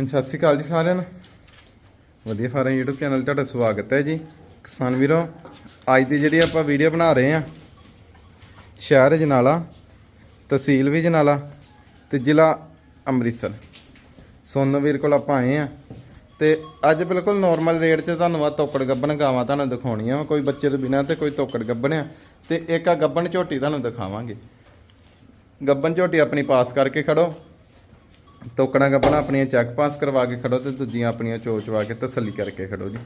ਹਾਂਜੀ, ਸਤਿ ਸ਼੍ਰੀ ਅਕਾਲ ਜੀ ਸਾਰਿਆਂ ਨੂੰ। ਵਧੀਆ ਫਾਰਮ YouTube ਚੈਨਲ ਤੁਹਾਡਾ ਸਵਾਗਤ ਹੈ ਜੀ। ਕਿਸਾਨ ਵੀਰੋ, ਅੱਜ ਦੀ ਜਿਹੜੀ ਆਪਾਂ ਵੀਡੀਓ ਬਣਾ ਰਹੇ ਆ ਸ਼ਹਿਰ ਜਨਾਲਾ, ਤਹਿਸੀਲ ਵੀ ਜਨਾਲਾ ਤੇ ਜ਼ਿਲ੍ਹਾ ਅੰਮ੍ਰਿਤਸਰ। ਸੋਨੂ ਵੀਰ ਕੋਲ ਆਪਾਂ ਆਏ ਆ ਤੇ ਅੱਜ ਬਿਲਕੁਲ ਨਾਰਮਲ ਰੇਟ 'ਚ ਤੁਹਾਨੂੰ ਆ ਤੋਕੜ ਗੱਬਣ ਗਾਵਾਂ ਤੁਹਾਨੂੰ ਦਿਖਾਉਣੀਆਂ ਕੋਈ ਬੱਚੇ ਤੋਂ ਬਿਨਾਂ ਤੇ ਕੋਈ ਤੋਕੜ ਗੱਬਣ ਆ। ਤੇ ਇੱਕ ਆ ਗੱਬਣ ਝੋਟੀ ਤੁਹਾਨੂੰ ਦਿਖਾਵਾਂਗੇ। ਗੱਬਣ ਝੋਟੀ ਆਪਣੀ ਪਾਸ ਕਰਕੇ ਖੜੋ। ਤੋਕੜਾਂ ਗੱਪਣਾ ਆਪਣੀਆਂ ਚੈੱਕ ਪਾਸ ਕਰਵਾ ਕੇ ਖੜੋ ਤੇ ਦੂਜੀਆਂ ਆਪਣੀਆਂ ਚੋਚਵਾ ਕੇ ਤਸੱਲੀ ਕਰਕੇ ਖੜੋ ਜੀ।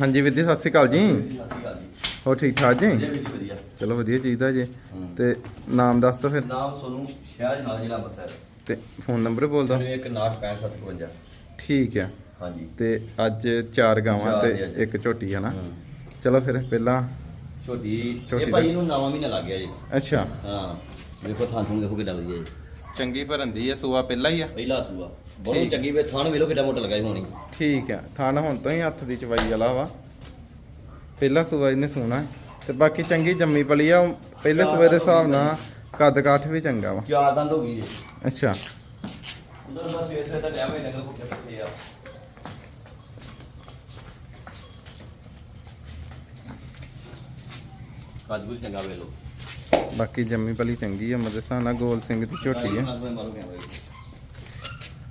ਹਾਂਜੀ ਵੀਰ ਜੀ ਸਤਿ ਸ਼੍ਰੀ ਅਕਾਲ ਜੀ। ਸਤਿ ਸ਼੍ਰੀ ਅਕਾਲ ਜੀ। ਹੋ ਠੀਕ ਠਾਕ ਜੀ? ਵਧੀਆ ਵੀਰ ਜੀ ਵਧੀਆ। ਚਲੋ ਵਧੀਆ ਚਾਹੀਦਾ ਜੀ। ਹੂੰ। ਤੇ ਨਾਮ ਦੱਸ ਦਿਓ ਫਿਰ। ਨਾਮ ਸੋਨੂੰ ਸ਼ਹਿਰ ਨਾਲ ਜ਼ਿਲ੍ਹਾ ਅੰਮ੍ਰਿਤਸਰ। ਤੇ ਫੋਨ ਨੰਬਰ ਬੋਲ 9165 ਠੀਕ ਹਾਂਜੀ। ਤੇ ਅੱਜ ਚਾਰ ਗਾਵਾਂ ਤੇ ਜੀ। ਇੱਕ ਝੋਟੀ ਹੈ ਨਾ। ਚਲੋ ਫਿਰ ਪਹਿਲਾਂ ਛੋਟੀ ਇਹ ਭਾਈ ਨੂੰ ਨਵਾਂ ਮਹੀਨਾ ਲੱਗ ਗਿਆ ਜੀ। ਅੱਛਾ। ਹਾਂ। ਦੇਖੋ ਥਾਂ ਤੁਹਾਨੂੰ ਦੇਖੋ ਕਿੱਡਾ ਵਧੀਆ ਜੀ। ਚੰਗੀ ਭਰੰਦੀ ਹੈ ਸੂਆ ਪਹਿਲਾਂ ਹੀ ਆ। ਪਹਿਲਾ ਸੂਆ। ਬਹੁਤ ਠੀਕ। ਚੰਗੀ ਵੇ ਥਾਣ ਵੇਲੋ ਕਿੱਡਾ ਮੋਟਾ ਲੱਗਾ ਜੀ ਹੋਣੀ। ਠੀਕ ਹੈ ਥਾਣਾ ਹੁਣ ਤੋਂ ਹੀ ਹੱਥ ਦੀ ਚਵਾਈ ਵਾਲਾ ਵਾ। ਪਹਿਲਾ ਸੂਆ ਇਹਨੇ ਸੋਣਾ ਤੇ ਬਾਕੀ ਚੰਗੀ ਜੰਮੀ ਪਲੀ ਆ ਉਹ ਪਹਿਲੇ ਸੂਏ ਦੇ ਹਿਸਾਬ ਨਾਲ ਕੱਦ ਕਾਠ ਵੀ ਚੰਗਾ ਵਾ। ਚਾਰ ਦੰਦ ਹੋ ਗਈ ਜੀ। ਅੱਛਾ। ਉਧਰ ਬਸ ਇਸ ਤਰ੍ਹਾਂ ਦਾ ਟਾਈਮ ਹੈ ਨਗਰ ਕੁੱਤੇ ਕਿੱਥੇ ਆ। ਅੱਜ ਵੀ ਚੰਗਾ ਵੇਲੋ ਬਾਕੀ ਜੰਮੀ ਪਲੀ ਚੰਗੀ ਆ ਮਦੇ ਹਿਸਾਬ ਨਾਲ ਗੋਲ ਸਿੰਘ ਦੀ ਝੋਟੀ ਆ।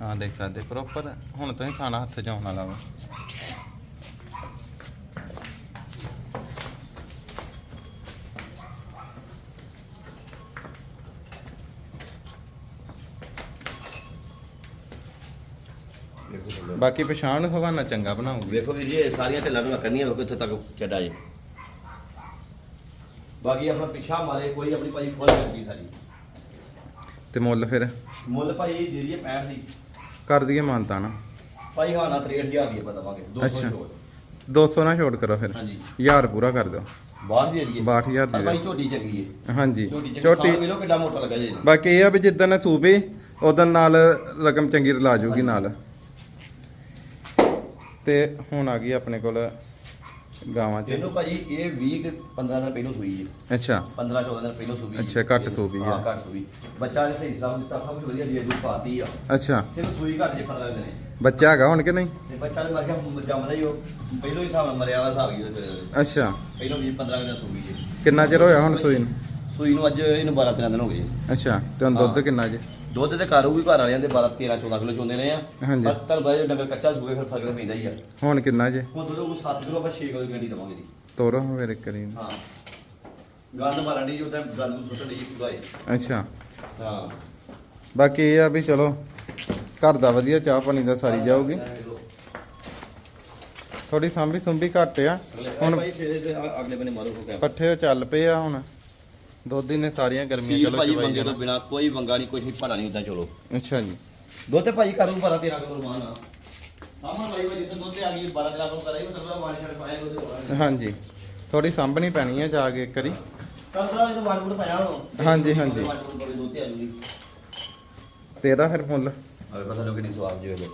ਹਾਂ ਦੇਖ ਸਕਦੇ ਪ੍ਰੋਪਰ ਹੁਣ ਤੋਂ ਹੀ ਖਾਣਾ ਹੱਥ 'ਚ ਆਉਣ ਵਾਲਾ ਵਾ। ਬਾਕੀ ਪਛਾਣ ਹਵਾਨਾ ਚੰਗਾ ਬਣਾਉਗੀ। ਵੇਖੋ ਵੀਰ ਜੀ ਇਹ ਸਾਰੀਆਂ ਢਿੱਲਾਂ ਨੂੰ ਕਰਨੀਆਂ ਵੇਖੋ ਇੱਥੇ ਤੱਕ ਚੱਡਾ ਜੇ। ਬਾਕੀ ਆਪਣਾ ਪਿੱਛਾ ਮਾਰੇ ਕੋਈ ਆਪਣੀ ਭਾਈ ਫੁੱਲ ਕਰਦੀ ਸਾਰੀ ਤੇ ਮੁੱਲ ਫਿਰ? ਮੁੱਲ ਭਾਈ ਦੇ ਦਈਏ 65 ਦੀ। ਕਰ ਦਈਏ ਮਾਨਤਾ ਨਾ। ਭਾਈ ਹਾਂ ਨਾ 63000 ਦੀ ਆਪਾਂ ਦਵਾਂਗੇ। 200 ਅੱਛਾ। ਛੋੜ 200 ਨਾ ਛੋੜ ਕਰੋ ਫਿਰ। ਹਾਂਜੀ। ਹਜ਼ਾਰ ਪੂਰਾ ਕਰ ਦਿਓ। ਬਾਹਰ ਦੀ ਏਰੀਏ 62000 ਪਰ ਦੀ ਭਾਈ ਦਿਓ। ਝੋਟੀ ਚੰਗੀ ਹੈ ਹਾਂਜੀ। ਝੋਟੀ ਚੰਗੀ। ਝੋਟੀ ਵੇਲੋ ਕਿੱਡਾ ਮੋਟਾ ਲੱਗਾ ਜੀ ਬਾਕੀ ਇਹ ਆ ਵੀ ਜਿੱਦਣ ਸੂਬੇ ਉਦੋਂ ਨਾਲ ਰਕਮ ਚੰਗੀ ਰਲਾ ਜੂਗੀ ਨਾਲ। ਤੇ ਹੁਣ ਆ ਗਈ ਆਪਣੇ ਕੋਲ ਗਾਵਾਂ ਚ। ਇਹਨੂੰ ਭਾਜੀ ਇਹ 20 ਕੁ 15 ਦਿਨ ਪਹਿਲਾਂ ਸੂਈ ਹੈ। ਅੱਛਾ। 15 14 ਦਿਨ ਪਹਿਲਾਂ ਸੂਈ ਅੱਛਾ, ਘੱਟ ਸੂਈ ਹਾਂ। ਹੈ। ਘੱਟ ਸੂਈ ਬੱਚਾ ਨੇ ਸਹੀ ਸਲਾਮ ਦਿੱਤਾ ਸਭ ਕੁਝ ਵਧੀਆ ਜੀ ਦੁੱਧ ਪਾਤੀ ਆ। ਅੱਛਾ। ਸਿਰਫ ਸੂਈ ਘੱਟ ਜੇ 15 ਦਿਨ। ਬੱਚਾ ਹੈਗਾ ਹੁਣ ਕਿ ਨਹੀਂ? ਤੇ ਬੱਚਾ ਦੇ ਮਰ ਗਿਆ ਜੰਮਦਾ ਹੀ ਉਹ। ਪਹਿਲੋਂ ਹੀ ਹਿਸਾਬ ਨਾਲ ਮਰਿਆ ਵਾਲਾ ਹਿਸਾਬ ਹੀ ਉਹਦੇ। ਅੱਛਾ। ਪਹਿਲੋਂ ਵੀ 15 ਦਿਨ ਸੂਈ ਜੀ। ਕਿੰਨਾ ਚਿਰ ਹੋਇਆ ਹੁਣ ਸੂਈ ਨੂੰ? ਸੂਈ ਨੂੰ ਅੱਜ ਇਹਨੂੰ 12 13 ਦਿਨ ਹੋ ਗਏ। ਅੱਛਾ ਤੇ ਹੁਣ ਦੁੱਧ। ਕਿੰਨਾ ਜੇ? ਦੁੱਧ ਤੇ ਘਰ ਵੀ ਘਰ ਵਾਲਿਆਂ ਦੇ 12 13 14 ਕਿਲੋ ਚੋਂਦੇ ਰਹੇ ਆ। ਹਾਂਜੀ। ਪਰ ਬਾਈ ਡੰਗਰ ਕੱਚਾ ਸੂਏ ਫਿਰ ਫ਼ਰਕ ਤਾਂ ਪੈਂਦਾ ਹੀ ਆ। ਹੁਣ ਕਿੰਨਾ ਜੇ? ਹੁਣ ਦੁੱਧ ਉਹ 7 ਕਿਲੋ ਆਪਾਂ 6 ਕਿਲੋ ਦੀ ਗੰਢੀ ਦਵਾਂਗੇ ਜੀ। ਤੋਰੋ ਮੇਰੇ ਕਰੀ ਹਾਂ। ਗੰਦ ਮਾਰਨ ਦੀ ਜੋ ਤਾਂ ਗੰਦ ਨੂੰ ਸੁੱਟਣ ਲਈ ਪੂਰਾ ਹੈ ਅੱਛਾ। ਹਾਂ। ਬਾਕੀ ਇਹ ਆ ਵੀ ਚਲੋ ਘਰ ਦਾ ਵਧੀਆ ਚਾਹ ਪਾਣੀ ਦਾ ਸਾਰੀ ਜਾਊਗੀ। ਥੋੜੀ ਸਾਂਭੀ ਸੁੰਭੀ ਘੱਟ ਆ। ਹੁਣ ਹੁਣ ਭਾਈ ਸਵੇਰੇ ਤੇ ਅਗਲੇ ਬੰਨੇ ਮਾਰੋ ਹੋ ਗਿਆ ਪੱਠੇ ਚੱਲ ਪਏ ਆ ਹੁਣ। ਦੁੱਧ ਹੀ ਨੇ ਸਾਰੀਆਂ ਗਰਮੀਆਂ ਸੀਲ ਚਲੋ ਭਾਜੀ ਚਵਾਈ ਤੋਂ ਜਾਣਾ। ਬਿਨਾ ਕੋਈ ਵੰਗਾ ਨਹੀਂ ਕੋਈ ਭਰਾ ਨਹੀਂ ਉਦਾਂ ਚਲੋ। ਅੱਛਾ ਜੀ। ਦੁੱਧ ਤੇ ਭਾਜੀ ਕਰੂ ਭਰਾ 13 ਕਿਲੋ ਰਮਾਨ ਆ ਸਾਹਮਣੇ ਭਾਈ ਭਾਜੀ ਦੁੱਧ ਤੇ ਆ ਗਈ 12 ਕਿਲੋ ਤੋਂ ਕਰਾਈ ਉਹ ਤਾਂ ਵਾਣ ਛੜ ਪਾਇਆ ਦੁੱਧ ਹਾਂਜੀ। ਥੋੜੀ ਸਾਂਭਣੀ ਪੈਣੀ ਹੈ ਜਾ ਕੇ ਇੱਕ ਵਾਰੀ। ਕਰਦਾ ਇਹ ਵਾਣ ਬੁੜ ਪਾਇਆ ਹੁਣ। ਹਾਂਜੀ, ਹਾਂਜੀ। ਦੁੱਧ ਤੇ ਆ ਜੂਗੀ। ਤੇ ਇਹਦਾ ਫਿਰ ਮੁੱਲ ਅਰੇ ਪਤਾ ਲੋ ਕਿੰਨੀ ਸਵਾਦ ਜੀ ਵੇਲੇ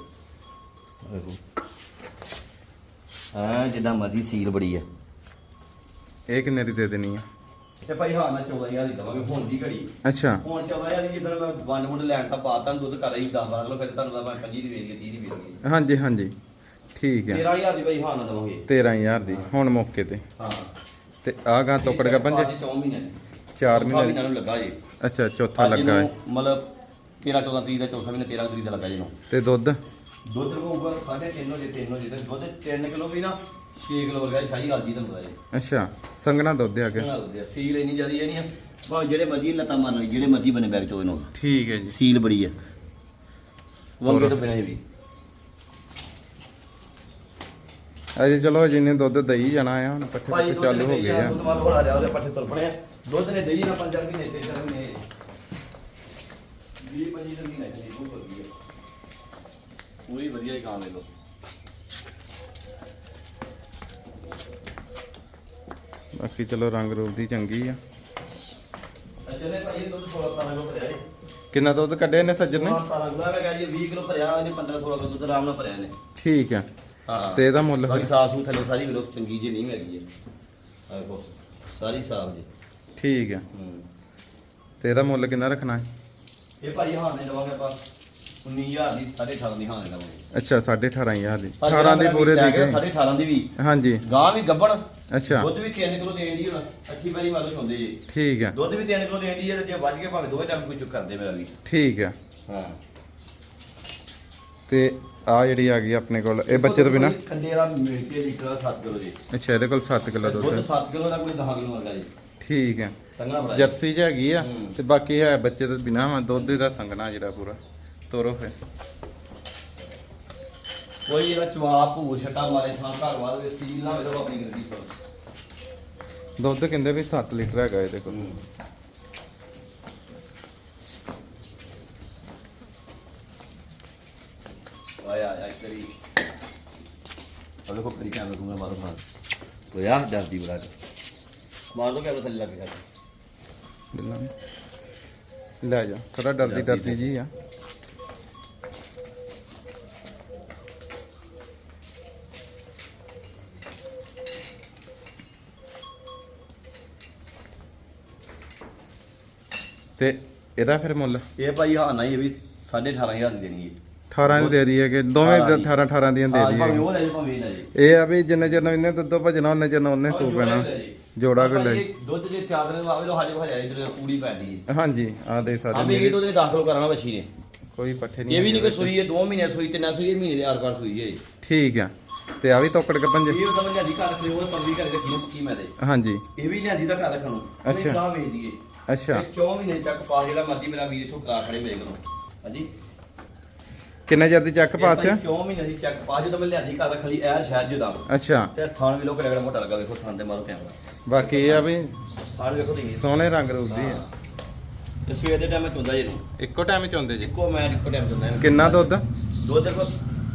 ਹਾਂ ਜਿੱਦਾਂ ਮਰਜ਼ੀ ਸੀਲ ਬੜੀ ਹੈ ਇਹ ਕਿੰਨੇ ਦੀ ਦੇ ਦੇਣੀ ਆ? ਤੇ ਭਾਈ ਹਾਂ ਨਾ 14000 ਦੀ ਦਵਾਂਗੇ ਹੁਣ ਦੀ ਘੜੀ। ਅੱਛਾ। ਹੁਣ 14000 ਦੀ ਜਿੱਦਾਂ ਮੈਂ ਵੰਡ ਮੁੰਡ ਲੈਣ ਤਾਂ ਪਾਤਾ ਦੁੱਧ ਕਰ ਰਹੀ 10 12 ਕਿਲੋ ਫਿਰ ਤੁਹਾਨੂੰ ਤਾਂ 25 ਦੀ ਵੇਚ ਗਈ 30 ਦੀ ਵੇਚ ਗਈ ਹਾਂਜੀ ਹਾਂਜੀ। ਠੀਕ ਹੈ 13000 ਦੀ ਭਾਈ ਹਾਂ ਨਾ ਦਵਾਂਗੇ। 13000 ਦੀ ਹੁਣ ਮੌਕੇ ਤੇ। ਹਾਂ। ਤੇ ਆ ਗਾਂ ਤੋਕੜ ਗੱਬਨ ਜੇ? 4 ਮਹੀਨੇ 4 ਮਹੀਨੇ ਨੂੰ ਲੱਗਾ ਜੀ। ਅੱਛਾ ਚੌਥਾ ਲੱਗਾ ਹੈ ਮਤਲਬ 13 14 ਤਰੀਕ ਦਾ ਚੌਥਾ ਮਹੀਨਾ 13 ਤਰੀਕ ਦਾ ਲੱਗਾ ਜੀ ਨੂੰ ਤੇ ਦੁੱਧ? ਦੁੱਧ ਨੂੰ ਉੱਪਰ 3.5 ਹੋ ਜੇ 3 ਹੋ ਜੇ ਦੁੱਧ 3 ਕਿਲੋ ਵੀ ਨਾ 6 ਕਿਲੋ ਵਰਗਾ ਸ਼ਾਹੀ ਜੀ ਤੁਹਾਨੂੰ ਪਤਾ ਜੀ। ਅੱਛਾ ਸੰਗਣਾ ਦੁੱਧ ਆ ਗਿਆ ਬਣਾ ਸੀਲ ਇੰਨੀ ਜ਼ਿਆਦੀ ਹੈ ਨਹੀਂ ਆ। ਭਾਵੇਂ ਜਿਹੜੇ ਮਰਜ਼ੀ ਲੱਤਾਂ ਮਾਰਨ ਵਾਲੀ ਜਿਹੜੇ ਮਰਜ਼ੀ ਬਨੇ ਬੈਗ ਚੋਂ ਇਹਨੂੰ। ਠੀਕ ਹੈ ਜੀ। ਸੀਲ ਬੜੀ ਹੈ ਵੰਗੇ ਤੋਂ ਬਿਨਾਂ ਹੀ ਵੀ। ਅਜੇ ਚਲੋ ਜਿੰਨੇ ਦੁੱਧ ਦਈ ਜਾਣਾ ਆ ਹੁਣ ਪੱਠੇ ਭਾਈ ਪੁੱਠੇ ਦੁੱਧ ਚਾਲੂ ਹੋ ਨੇ ਗਏ ਆ ਦੁੱਧ ਮਾਰ ਬਣਾ ਲਿਆ ਉਹਦੇ ਪੱਠੇ ਤੁਰ ਪਣੇ ਆ। ਦੁੱਧ ਨੇ ਦਈ ਨਾ ਪੰਜਾਂ ਮਹੀਨੇ ਤੇ ਚਾਰ ਮਹੀਨੇ। 20 25 ਦਿਨ ਦੀ ਨਹੀਂ ਉਹ ਹੈ ਪੂਰੀ ਵਧੀਆ ਹੀ ਖਾਣ ਲੈ ਲੋ ਬਾਕੀ ਚਲੋ ਰੰਗ ਰੂਪ ਦੀ ਚੰਗੀ ਆ। ਚੱਲੇ ਭਾਈ ਦੁੱਧ 16 17 ਕਿਲੋ ਭਰਿਆ ਏ ਕਿੰਨਾ ਦੁੱਧ ਕੱਢਿਆ ਨੇ 17 ਕਿਲੋ ਮੈਂ ਕਹਾਂ ਜੀ 20 ਕਿਲੋ ਭਰਿਆ ਇਹਨੇ 15 16 ਕਿਲੋ ਦੁੱਧ ਆਰਾਮ ਨਾਲ ਭਰਿਆ ਨੇ ਠੀਕ ਆ। ਹਾਂ। ਤੇ ਇਹਦਾ ਮੁੱਲ ਬਾਕੀ ਸਾਫ਼ ਸੂ ਥੱਲੇ ਸਾਰੀ ਵੇਲੋ ਚੰਗੀ ਜੀ ਨਹੀਂ ਹੈਗੀ ਸਾਰੀ ਸਾਫ਼ ਜੀ। ਠੀਕ ਆ। ਹੂੰ। ਤੇ ਇਹਦਾ ਮੁੱਲ ਕਿੰਨਾ ਰੱਖਣਾ ਹੈ? ਇਹ ਭਾਈ ਹਾਂ ਨੇ ਦਵਾਂਗੇ ਆਪਾਂ। 19000 ਦੀ 18.5 ਦੀ ਹਾਂ ਲਵਾਂਗੇ ਅੱਛਾ 18500 ਦੀ ਪਰ 18 ਦੀ ਪੂਰੇ ਦੇ ਕੇ 18.5 ਦੀ ਵੀ। ਹਾਂਜੀ। ਗਾਂ ਵੀ ਗੱਬਣ। ਅੱਛਾ। ਦੁੱਧ ਵੀ 3 ਕਿਲੋ ਦੇਣ ਦੀ ਹੁਣ ਅੱਠੀ ਵਾਰੀ ਮਾਲਕ ਹੁੰਦੇ ਜੀ। ਠੀਕ ਹੈ ਦੁੱਧ ਵੀ 3 ਕਿਲੋ ਦੇਣ ਦੀ ਜੇ ਵੱਜ ਕੇ ਭਾਵੇਂ ਦੋਵੇਂ ਟਾਈਮ ਕੋਈ ਚੁੱਕ ਕਰਦੇ ਮੇਰਾ ਵੀ। ਠੀਕ ਹੈ ਹਾਂ। ਤੇ ਆ ਜਿਹੜੀ ਆ ਗਈ ਆਪਣੇ ਕੋਲ ਇਹ ਬੱਚੇ ਤੋਂ ਬਿਨਾ? ਕੰਡੇ ਵਾਲਾ ਮਿਲ ਕੇ ਲੀਟਰ 7 ਕਿਲੋ ਜੀ। ਅੱਛਾ ਇਹਦੇ ਕੋਲ 7 ਕਿਲੋ ਦੁੱਧ ਦੁੱਧ ਹੈ। 7 ਕਿਲੋ ਦਾ ਕੋਈ 10 ਕਿਲੋ ਵਰਗਾ ਜੀ। ਠੀਕ ਹੈ ਸੰਗਣਾ ਬੜਾ ਜੀ। ਜਰਸੀ ਚ ਹੈਗੀ ਆ। ਤੇ ਬਾਕੀ ਹੈ ਬੱਚੇ ਤੋਂ ਬਿਨਾ ਦੁੱਧ ਦਾ ਸੰਗਣਾ ਜਿਹੜਾ ਪੂਰਾ। ਤੋਰੋ ਫੇ ਕੋਈ ਇਹਦਾ ਚਵਾ ਭੂਰ ਛੱਟਾ ਮਾਰੇ ਥਾਂ ਘਰ ਵਾਲ ਦੇ ਸੀਲ ਨਾ ਹੋਵੇ ਤਾਂ ਆਪਣੀ ਗਰੰਟੀ ਪਰ ਦੁੱਧ ਕਹਿੰਦੇ ਵੀ 7 ਲੀਟਰ ਹੈਗਾ ਇਹਦੇ ਕੋਲ। ਆਇਆ ਆਇਆ ਕਰੀ। ਅਬੇ ਕੋ ਕਰੀ ਕੈਮਰਾ ਦੂੰਗਾ ਮਾਰੋ ਮਾਰ। ਤੋ ਯਾ ਡਰਦੀ ਬੜਾ ਮਾਰ ਦੋ ਕੈਮਰਾ ਥੱਲੇ ਲੱਗ ਗਿਆ ਬਿੱਲਾ ਲੈ ਜਾ ਥੋੜਾ ਡਰਦੀ ਡਰਦੀ ਜੀ ਆ। ਤੇ ਇਹਦਾ ਫਿਰ ਮੁੱਲ? ਇਹ ਭਾਈ ਹਾਂ ਨਹੀਂ ਇਹ ਵੀ 18500 ਦੀ ਦੇਣੀ ਹੈ। 18 ਦੀ ਦੇ ਦਈਏ ਕਿ ਦੋਵੇਂ 18 ਦੀ। 18 18 ਦੀਆਂ ਦੇ ਹਾਂ ਭਾਵੇਂ ਦਈਏ ਉਹ ਲੈ ਜਾਓ, ਭਾਵੇਂ ਇਹ ਲੈ ਜਾਓ। ਇਹ ਆ ਵੀ ਜਿੰਨੇ ਚਿਰ ਨੂੰ ਇਹਨੇ ਦੁੱਧ ਭਜਣਾ ਉਹਨੇ ਚਿਰ ਨੂੰ ਉਹਨੇ ਸੂ ਪੈਣਾ ਜੋੜਾ ਕੋਈ ਲੈ ਭਾਈ ਇਹ ਦੁੱਧ ਜੇ ਚਾਰ ਦਿਨ ਆਵੇ ਲੋ ਸਾਡੇ ਹਜ਼ਾਰ ਇਧਰ ਕੂੜੀ ਪੈਂਦੀ ਹੈ। ਹਾਂਜੀ ਆ ਦੇ ਆ ਵੀ ਇਹ ਨੇ ਦੁੱਧ ਦਾਖਲ ਕਰਾਣਾ ਬੱਚੀ ਨੇ। ਕੋਈ ਪੱਠੇ ਨਹੀਂ ਇਹ ਵੀ ਨਹੀਂ ਕੋਈ ਸੂਈ ਹੈ 2 ਮਹੀਨੇ ਸੂਈ ਤਿੰਨ ਸੂਈ ਇਹ ਮਹੀਨੇ ਦੇ ਆਰ ਪਾਰ ਸੂਈ ਹੈ ਇਹ। ਠੀਕ ਆ। ਤੇ ਆ ਵੀ ਤੋਕੜ ਕੇ ਪੰਜ ਉਹ ਤਾਂ ਲਿਆਦੀ ਘਰ ਰੱਖਣੀ ਉਹ ਪੰਦੀ ਕਰਕੇ ਕਿਉਂ ਕੀ ਮੈਂ ਦੇ। ਹਾਂਜੀ। ਇਹ ਵੀ ਲਿਆਦੀ ਦਾ ਘਰ ਰੱਖਣ ਨੂੰ ਅੱਛਾ। ਸਾਹ ਵੇਚ ਦਈਏ ਅੱਛਾ। ਇਹ 4 ਮਹੀਨੇ ਤੱਕ ਪਾ ਜਿਹੜਾ ਮਰਜ਼ੀ ਮੇਰਾ ਵੀਰ ਇਥੋਂ ਕਰਾ ਖੜੇ ਮੇਰੇ ਕੋਲੋਂ। ਹਾਂਜੀ। ਕਿੰਨੇ ਚਿਰ ਦੀ ਚੱਕ ਪਾਸਿਆ 4 ਮਹੀਨੇ ਦੀ ਚੈੱਕ ਪਾ ਜਦੋਂ ਮੈਂ ਲਿਆਦੀ ਘਰ ਰੱਖ ਲਈ ਐਰ ਸ਼ਹਿਰ ਜਦਾ। ਅੱਛਾ। ਤੇ ਥਾਣ ਵੀ ਲੋਕ ਰਗੜਾ ਮੋਟਾ ਲੱਗਾ ਵੇਖੋ ਥਾਣ ਤੇ ਮਾਰੋ ਕੈਮਰਾ। ਬਾਕੀ ਇਹ ਆ ਵੀ ਥਾਣ ਵੇਖੋ ਦੀ ਸੋਹਣੇ ਰੰਗ ਰੂਪ ਦੀ ਆ। ਤੇ ਸਵੇਰ ਦੇ ਟਾਈਮ ਚੁੰਦਾ ਜੀ। ਇੱਕੋ ਟਾਈਮ ਚ ਹੁੰਦੇ ਜੀ। ਇੱਕੋ ਮੈਂ ਇੱਕੋ ਟਾਈਮ ਚੁੰਦਾ ਕਿੰਨਾ ਦੁੱਧ? ਦੁੱਧ ਦੇਖੋ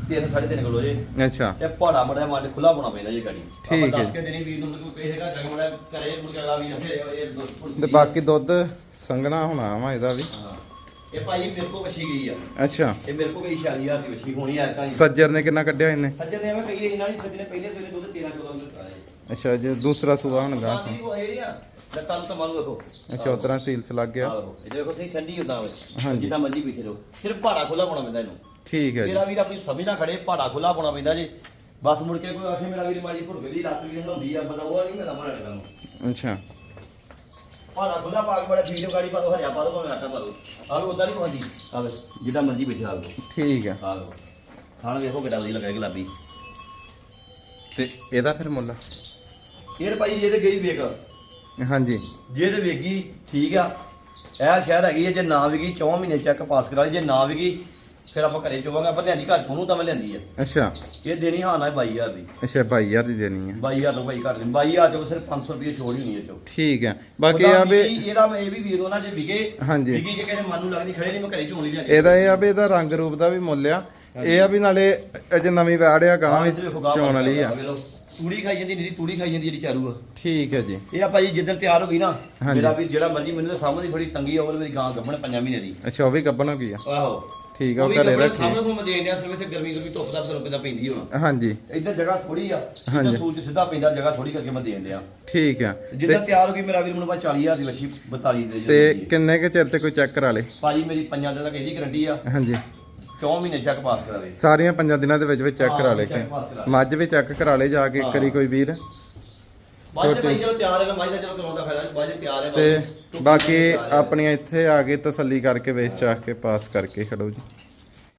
3 3.5 ਕਿਲੋ ਜੇ। ਅੱਛਾ। ਇਹ ਪਹਾੜਾ ਮੜਾ ਮਾਰ ਖੁੱਲਾ ਪਾਉਣਾ ਪੈਂਦਾ ਜੀ ਗਾੜੀ। ਠੀਕ ਹੈ। ਦੱਸ ਕੇ ਦੇਣੀ ਵੀਰ ਨੂੰ ਕੋਈ ਕਿਸੇ ਦਾ ਜਗ ਮੜਾ ਕਰੇ ਮੁੜ ਕੇ ਅਗਲਾ ਵੀ ਇੱਥੇ ਇਹ ਦੁੱਧ ਤੇ ਬਾਕੀ ਦੁੱਧ ਸੰਘਣਾ ਹੋਣਾ ਵਾ ਇਹਦਾ ਵੀ। ਹਾਂ। ਇਹ ਭਾਈ ਮੇਰੇ ਕੋ ਵਛੀ ਗਈ ਆ। ਅੱਛਾ। ਇਹ ਮੇਰੇ ਕੋ ਗਈ 46000 ਦੀ ਵਛੀ ਹੋਣੀ ਆ ਤਾਂ ਸੱਜਰ ਨੇ ਕਿੰਨਾ ਕੱਢਿਆ ਇਹਨੇ? ਸੱਜਣ ਨੇ ਐਵੇਂ ਕਹੀਏ ਇਹਨਾਂ ਨੇ ਸੱਜਣ ਨੇ ਪਹਿਲੇ ਸਵੇਰੇ ਦੁੱਧ 13 ਕਿਲੋ ਦਿੱਤਾ ਹੈ। ਅੱਛਾ ਜੇ ਦੂਸਰਾ ਸੂਆ ਹੁਣ ਗਾ। ਸਾਡੀ ਉਹ ਇਹ ਆ। ਲੱਤਾਂ ਨੂੰ ਮਾਰੂ ਦੇਖੋ। ਅੱਛਾ ਉਤਰਾ ਸੀਲਸ ਲੱਗ ਗਿਆ। ਆਹੋ ਇਹ ਦੇਖੋ ਸਹੀ ਠੰਡੀ ਹੁੰਦਾ ਵੇ ਹਾਂਜੀ। ਜਿੱਦਾਂ ਮਰਜ਼ੀ ਪੀਥੇ ਲੋ ਸਿਰਫ ਪਹਾੜਾ ਖੁੱਲਾ ਪਾਉਣਾ ਪੈਂਦਾ ਇਹਨੂੰ। ਠੀਕ ਹੈ ਜੀ। ਮੇਰਾ ਵੀਰ ਆਪਣੀ ਸਮਝ ਨਾ ਖੜੇ ਪਹਾੜਾ ਖੁੱਲਾ ਪਾਉਣਾ ਪੈਂਦਾ ਜੀ। ਬਸ ਮੁੜ ਕੇ ਕੋਈ ਆਖੇ ਮੇਰਾ ਵੀਰ ਮਾੜੀ ਭੁਰਗੇ ਦੀ ਰਾਤ ਵੀ ਹਲਾਉਂਦੀ ਆ ਬੰਦਾ ਉਹ ਨਹੀਂ ਮੇਰਾ ਮਨ ਲੱਗਦਾ ਨੂੰ। ਅੱਛਾ। ਪਹਾੜਾ ਖੁੱਲਾ ਪਾ ਕੇ ਬੜਾ ਵੀਡੀਓ ਗਾੜੀ ਪਾ ਦੋ ਹਰਿਆ ਪਾ ਦੋ ਭਾਵੇਂ ਆਟਾ ਪਾ ਦੋ। ਆਹ ਉਦਾਂ ਨਹੀਂ ਪਾਉਂਦੀ ਆਹ ਜਿੱਦਾਂ ਮਰਜ਼ੀ ਬੈਠੇ ਆ ਲੋ ਠੀਕ ਹੈ। ਆਹ ਲੋ ਖਾਣ ਵੇਖੋ ਕਿੱਡਾ ਵਧੀਆ ਲੱਗਾ ਗੁਲਾਬੀ। ਤੇ ਇਹਦਾ ਫਿਰ ਮੁੱਲ? ਇਹ ਭਾਈ ਤੇ ਗਈ ਵੇਖ। ਹਾਂਜੀ। ਜੇ ਤੇ ਵੇਗੀ ਠੀਕ ਆ। ਇਹ ਸ਼ਹਿਰ ਹੈਗੀ ਹੈ ਜੇ ਨਾ ਵਿਗੀ 4 ਮਹੀਨੇ ਚੈੱਕ ਪਾਸ ਕਰਾ ਲਈ ਜੇ ਨਾ ਵਿਗੀ ਫਿਰ ਆਪਾਂ ਘਰੇ ਚੋਵਾਂਗੇ ਆਪਾਂ ਲਿਆਂਦੀ ਘਰ ਉਹਨੂੰ ਤਾਂ ਮੈਂ ਲਿਆਂਦੀ ਆ। ਅੱਛਾ। ਇਹ ਦੇਣੀ ਹਾਂ ਨਾ 22000 ਦੀ। ਅੱਛਾ 22000 ਦੀ ਦੇਣੀ ਹੈ 22000 ਤੋਂ ਭਾਈ ਘੱਟ ਦੇ 22000 ਚੋਂ ਸਿਰਫ 500 ਰੁਪਏ ਛੋੜ ਹੀ ਹੋਣੀ ਹੈ ਚੋ। ਠੀਕ ਹੈ ਬਾਕੀ ਇਹ ਆ ਵੀ ਇਹਦਾ ਮੈਂ ਇਹ ਵੀ ਵੀਰ ਉਹਨਾਂ ਜੇ ਵਿਗੇ। ਹਾਂਜੀ। ਵਿਗੀ ਜੇ ਕਿਸੇ ਮਨ ਨੂੰ ਲੱਗਦੀ ਖੜੇ ਨਹੀਂ ਮੈਂ ਘਰੇ ਚੋਣ ਲਿਆਂਦੀ। ਇਹਦਾ ਇਹ ਆ ਵੀ ਇਹਦਾ ਰੰਗ ਰੂਪ ਦਾ ਵੀ ਮੁੱਲ ਆ। ਇਹ ਆ ਵੀ ਨਾਲੇ ਅਜੇ ਨਵੀਂ ਵੈੜ ਆ ਗਾਂ ਵਿੱਚ ਚੋਣ ਵਾਲੀ ਆ। ਤੂੜੀ ਖਾਈ ਜਾਂਦੀ ਨਹੀਂ ਤੂੜੀ ਖਾਈ ਜਾਂਦੀ ਜਿਹੜੀ ਚਾਰੂ ਆ। ਠੀਕ ਹੈ ਜੀ। ਇਹ ਆ ਭਾਈ ਜਿੱਦਣ ਤਿਆਰ ਹੋ ਗਈ ਨਾ ਹਾਂਜੀ। ਜਿਹੜਾ ਵੀ ਜਿਹੜਾ ਮਰਜ਼ੀ ਮੈਨੂੰ ਤਾਂ ਸਾਹਮਣੇ ਥੋੜੀ ਤੰਗੀ ਆ ਉਹ ਮੇਰੀ ਗਾਂ ਗੱਭਣ ਪੰਜਾਂ ਮਹੀਨੇ ਦੀ। ਅੱਛਾ ਉਹ ਵੀ ਗੱਬਣ ਹੋ ਗਈ ਆ? ਆਹੋ। ਠੀਕ ਆ ਉਹ ਘਰੇ ਰੱਖੀ। ਸਾਹਮਣੇ ਤੋਂ ਮੈਂ ਦੇਣ ਡਿਆ ਸਿਰ ਇੱਥੇ ਗਰਮੀ ਗਰਮੀ ਧੁੱਪ ਦਾ ਤੁਹਾਨੂੰ ਪਤਾ ਪੈਂਦੀ ਹੁਣ। ਹਾਂਜੀ। ਇੱਧਰ ਜਗ੍ਹਾ ਥੋੜੀ ਆ ਹਾਂਜੀ। ਇੱਧਰ ਸੂਰਜ ਸਿੱਧਾ ਪੈਂਦਾ ਜਗ੍ਹਾ ਥੋੜੀ ਕਰਕੇ ਮੈਂ ਦੇਣ ਡਿਆ ਠੀਕ ਆ। ਜਿੱਦਾਂ ਤਿਆਰ ਹੋ ਗਈ ਮੇਰਾ ਵੀਰ ਮੈਨੂੰ ਬਾ 40000 ਦੀ ਵਛੀ 42 ਦੇ ਤੇ ਕਿੰਨੇ ਕੁ ਚਿਰ ਤੇ ਕੋਈ ਚੈੱਕ ਕਰਾ ਲੇ? ਭਾਜੀ ਮੇਰੀ ਪੰਜਾਂ ਦਿਨ ਤੱਕ ਇਹਦੀ ਗਰੰਟੀ ਆ। ਹਾਂਜੀ। 4 ਮਹੀਨੇ ਚੱਕ ਪਾਸ ਕਰਾਵੇ ਸਾਰੀਆਂ ਪੰਜਾਂ ਦਿਨਾਂ ਦੇ ਵਿੱਚ ਵਿੱਚ ਚੈੱਕ ਕਰਾ ਲੇ ਕਰਾ ਲਏ। ਮੱਝ ਵੀ ਚੈੱਕ ਕਰਾ ਲੇ ਜਾ ਕੇ ਇੱਕ ਵਾਰੀ ਕੋਈ ਵੀਰ ਬਾਅਦ ਦੇ ਭਾਈ ਚਲੋ ਤਿਆਰ ਹੈ ਨਾ ਬਾਅਦ ਦਾ ਚਲੋ ਕਰਾਉਂਦਾ ਫਾਇਦਾ ਨਹੀਂ ਬਾਅਦ ਤਿਆਰ ਹੈ ਤੇ ਬਾਅਦ ਚ ਬਾਕੀ। ਆਪਣੀਆਂ ਇੱਥੇ ਆ ਕੇ ਤਸੱਲੀ ਕਰਕੇ ਵੇਚ ਚਾਹ ਕੇ ਪਾਸ ਕਰਕੇ ਖੜੋ ਜੀ